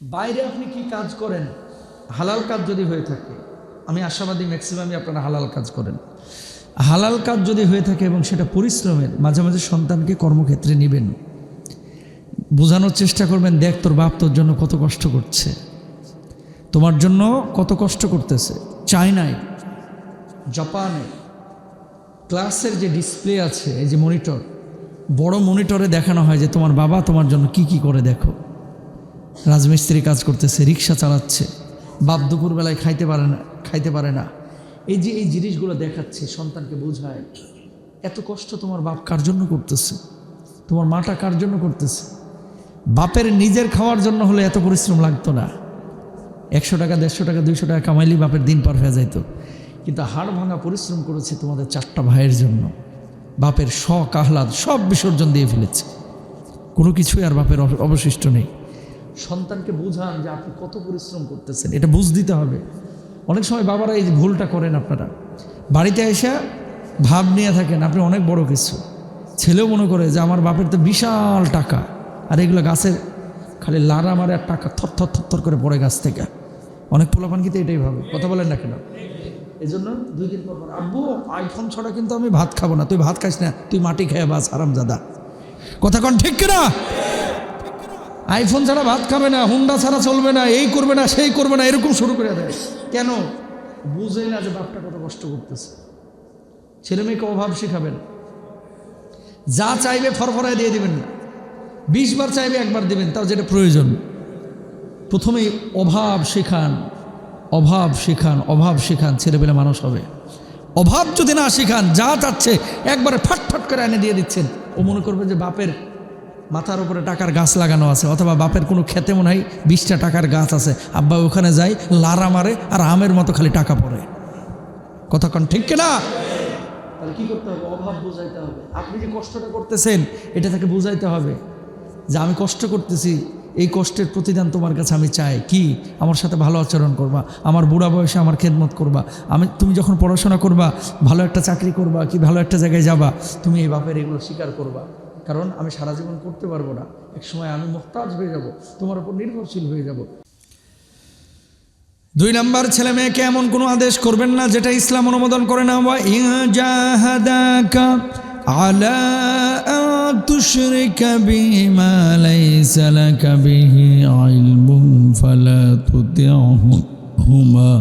বাইরে আপনি কি কাজ করেন? হালাল কাজ যদি হয়ে থাকে, আমি আশাবাদী ম্যাক্সিমামই আপনারা হালাল কাজ করেন। হালাল কাজ যদি হয়ে থাকে এবং সেটা পরিশ্রমের, মাঝে মাঝে সন্তানকে কর্মক্ষেত্রে নেবেন। বোঝানোর চেষ্টা করবেন, দেখ, তোর বাপ তোর জন্য কত কষ্ট করছে। তোমার জন্য কত কষ্ট করতেছে। চায়নায়, জাপানে ক্লাসের যে ডিসপ্লে আছে, এই যে মনিটর, বড় মনিটরে দেখানো হয় যে তোমার বাবা তোমার জন্য কি কি করে দেখো। রাজমিস্ত্রি কাজ করতেছে, রিক্সা চালাচ্ছে, বাপ দুপুরবেলায় খাইতে পারে না, খাইতে পারে না। এই যে এই জিনিসগুলো দেখাচ্ছে, সন্তানকে বোঝায়, এত কষ্ট তোমার বাপ কার জন্য করতেছে? তোমার মাটা কার জন্য করতেছে? বাপের নিজের খাওয়ার জন্য হলে এত পরিশ্রম লাগতো না। একশো টাকা, দেড়শো টাকা, দুইশো টাকা কামাইলেই বাপের দিন পার হয়ে যাইতো। কিন্তু হাড় ভাঙা পরিশ্রম করেছে তোমাদের চারটা ভাইয়ের জন্য। বাপের শখ, আহ্লাদ সব বিসর্জন দিয়ে ফেলেছে। কোনো কিছুই আর বাপের অবশিষ্ট নেই। সন্তানকে বোঝান যে আপনি কত পরিশ্রম করতেছেন, এটা বুঝ দিতে হবে। অনেক সময় বাবারা এই ভুলটা করেন আপনারা। বাড়িতে এসে ভাব নিয়ে থাকেন, আপনি অনেক বড় কিছু। ছেলেও মনে করে যে আমার বাপের তো বিশাল টাকা, আর এগুলো গাছের খালি লাড়া মারে আর টাকা থর থর থর থর করে পড়ে গাছ থেকে। অনেক পোলাপান কিন্তু এটাই ভাবে। কথা বলেন না কেন? এই জন্য দুই দিন পর আব্বু আইফোন ছাড়া কিন্তু আমি ভাত খাব না, তুই ভাত খাইস না, তুই মাটি খেয়ে বাস আরাম দাদা কথা কন ঠিক কিনা? আইফোন ছাড়া ভাত খাবে না, হুন্ডা ছাড়া চলবে না, এই করবে না, সেই করবে না, এরকম শুরু করে দেয়। কেন? বুঝেই না যে বাপটা কত কষ্ট করতেছে। ছেলে মেয়েকে অভাব শেখাবেন। যা চাইবে ফরফরায় দিয়ে দিবেন না। বিশ বার চাইবে, একবার দিবেন তাও যেটা প্রয়োজন। প্রথমেই অভাব শেখান অভাব শেখান অভাব শেখান, ছেলেপেলে মানুষ হবে। অভাব যদি না শেখান, যা চাচ্ছে, একবারে ফাটফাট করে এনে দিয়ে দিচ্ছেন। ও মনে করবে যে বাপের মাথার উপরে টাকার গাছ লাগানো আছে, অথবা বাপের কোনো খেতে মনে হয় বিশটা টাকার গাছ আছে। আব্বা ওখানে যায়, লারা মারে আর আমের মতো খালি টাকা পড়ে। কতক্ষণ ঠিক কিনা? তাহলে কি করতে হবে? অভাব বুঝাইতে হবে। আপনি যে কষ্টটা করতেছেন, এটা তাকে বুঝাইতে হবে যে আমি কষ্ট করতেছি, এই কষ্টের প্রতিদান তোমার কাছে আমি চাই। কি? আমার সাথে ভালো আচরণ করবা, আমার বুড়া বয়সে আমার খেদমত করবা, আমি, তুমি যখন পড়াশোনা করবা, ভালো একটা চাকরি করবা, কি ভালো একটা জায়গায় যাবা, তুমি এই বাপের এগুলো স্বীকার করবা। কারণ আমি সারা জীবন করতে পারবো না এক সময় আমি মোহতাজ হয়ে যাব তোমার উপর নির্ভরশীল হয়ে যাব দুই নাম্বার ছেলে মেয়েকে এমন কোনো আদেশ করবেন না যেটা ইসলাম অনুমোদন করে না বা ইজাহাদাকা আলা আন তুশরিকা বিমা লাইসা লাকা বিহি ইলমুন ফালা তুতি'হুমা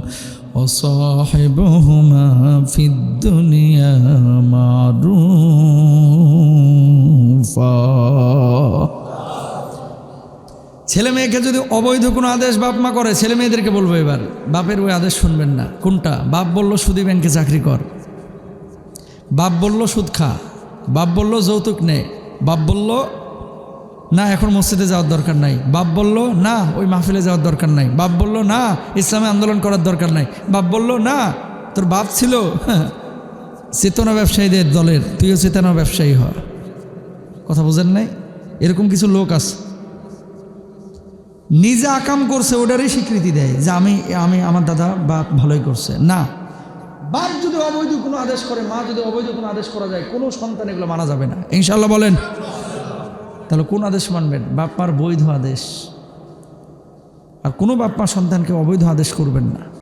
وصاحبهما في الدنيا معروفا ছেলে মেয়েকে যদি অবৈধ কোনো আদেশ বাপ মা করে, ছেলে মেয়েদেরকে বলব এবার, বাপের ওই আদেশ শুনবেন না। কোনটা? বাপ বলল সুদী ব্যাংকে চাকরি কর। বাপ বলল সুদ খা। বাপ বলল যৌতুক নে। বাপ বলল, না, এখন মসজিদে যাওয়ার দরকার নাই। বাপ বলল, না, ওই মাহফিলে যাওয়ার দরকার নাই। বাপ বলল, না, ইসলামে আন্দোলন করার দরকার নাই। বাপ বলল, না, তোর বাপ ছিল? চেতনা ব্যবসায়ীদের দলের, তুইও চেতনা ব্যবসায়ী হ। কথা বোঝেন নাই? এরকম কিছু লোক আছে। নিজে আকাম করছে, ওটারই স্বীকৃতি দেয় যে আমি আমি আমার দাদা বাপ ভালোই করছে। না। বাপ যদি অবৈধ কোনো আদেশ করে, মা যদি অবৈধ কোনো আদেশ করা যায়, কোনো সন্তান এগুলো মানা যাবে না। ইনশাল্লাহ বলেন। তাহলে কোন আদেশ মানবেন? বাপ মার বৈধ আদেশ। আর কোনো বাপ সন্তানকে অবৈধ আদেশ করবেন না।